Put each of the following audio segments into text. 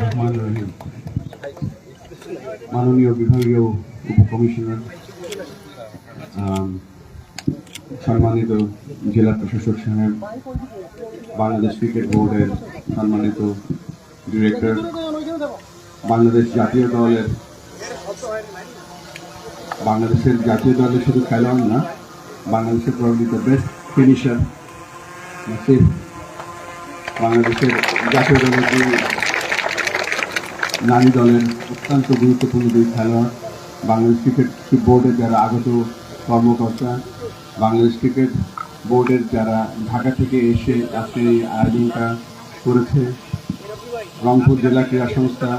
রহমান রহিম। মাননীয় বিভাগীয় উপকমিশনার সম্মানিত জেলা প্রশাসক সাহেব, বাংলাদেশ ক্রিকেট বোর্ডের সম্মানিত ডিরেক্টর, বাংলাদেশ জাতীয় দলের, বাংলাদেশের জাতীয় দলের শুধু খেলোয়াড় না, বাংলাদেশের প্রবলিত বেস্ট ফিনিশার বাংলাদেশের জাতীয় দলের নারী দলের অত্যন্ত গুরুত্বপূর্ণ দুই খেলোয়াড় বাংলাদেশ ক্রিকেট বোর্ডের যারা আগত কর্মকর্তা, বাংলাদেশ ক্রিকেট বোর্ডের যারা ঢাকা থেকে এসে আজকে এই আয়োজনটা করেছে। রংপুর জেলা ক্রীড়া সংস্থা,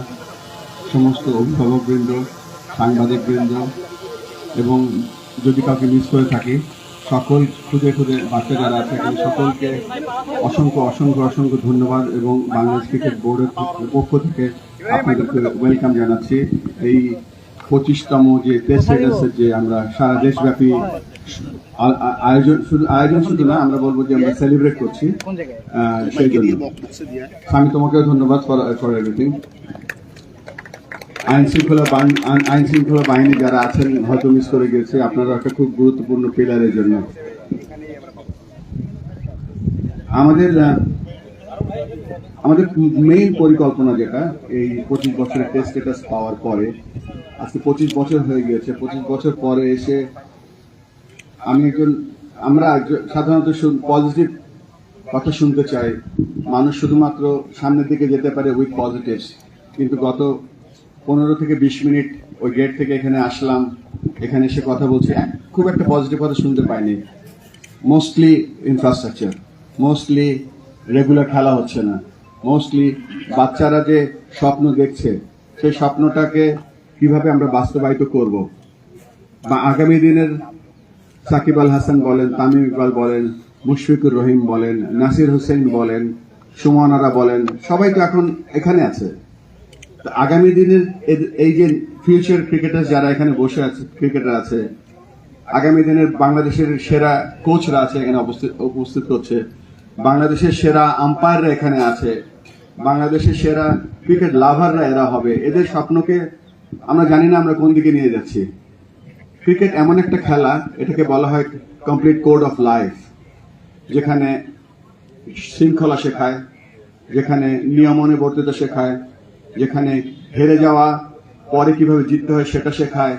সমস্ত অভিভাবকবৃন্দ, সাংবাদিকবৃন্দ এবং যদি কাউকে মিস করে থাকি, সকল খুঁজে খুঁজে বাচ্চা যারা আছে এখানে সকলকে অসংখ্য অসংখ্য অসংখ্য ধন্যবাদ এবং বাংলাদেশ ক্রিকেট বোর্ডের পক্ষ থেকে আপনাদেরকে ওয়েলকাম জানাচ্ছি। এই পঁচিশতম যে টেস্ট রেডার্সের যে আমরা সারা দেশব্যাপী আয়োজন শুধু আয়োজন শুধু না আমরা বলব যে আমরা সেলিব্রেট করছি। সেই জন্য। আমি তোমাকেও ধন্যবাদ ফর এভরিথিং আইন শৃঙ্খলা বাহিনী আইন শৃঙ্খলা বাহিনী যারা আছেন হয়তো মিস করে গেছে। আপনারা একটা খুব গুরুত্বপূর্ণ পিলারের জন্য। আমাদের আমাদের মেইন পরিকল্পনা যেটা, এই পঁচিশ বছরের টেস্ট স্ট্যাটাস পাওয়ার পরে, আজকে পঁচিশ বছর হয়ে গিয়েছে। পঁচিশ বছর পরে এসে আমি একজন, আমরা সাধারণত পজিটিভ কথা শুনতে চাই। মানুষ শুধুমাত্র সামনের দিকে যেতে পারে উইথ পজিটিভস কিন্তু গত পনেরো থেকে বিশ মিনিট ওই গেট থেকে এখানে আসলাম, এখানে এসে কথা বলছি খুব একটা পজিটিভ কথা শুনতে পাইনি। মোস্টলি ইনফ্রাস্ট্রাকচার মোস্টলি রেগুলার খেলা হচ্ছে না। মোস্টলি বাচ্চারা যে স্বপ্ন দেখছে, সেই স্বপ্নটাকে কীভাবে আমরা বাস্তবায়িত করব? বা আগামী দিনের সাকিব আল হাসান বলেন, তামিম ইকবাল বলেন, মুশফিকুর রহিম বলেন, নাসির হোসেন বলেন সুমনারা বলেন, সবাই তো এখন এখানে আছে। আগামী দিনের এই যে ফিউচার ক্রিকেটার যারা এখানে বসে আছে ক্রিকেটার আছে, আগামী দিনের বাংলাদেশের সেরা কোচরা আছে, এখানে উপস্থিত হচ্ছে। বাংলাদেশের সেরা আম্পায়াররা এখানে আছে। বাংলাদেশের সেরা ক্রিকেট লাভাররা এরা হবে। এদের স্বপ্নকে আমরা জানি না আমরা কোন দিকে নিয়ে যাচ্ছি। ক্রিকেট এমন একটা খেলা, এটাকে বলা হয় কমপ্লিট কোড অফ লাইফ যেখানে শৃঙ্খলা শেখায়, যেখানে নিয়মনে বর্তিতা শেখায়, যেখানে হেরে যাওয়া পরে কীভাবে জিততে হয় সেটা শেখায়।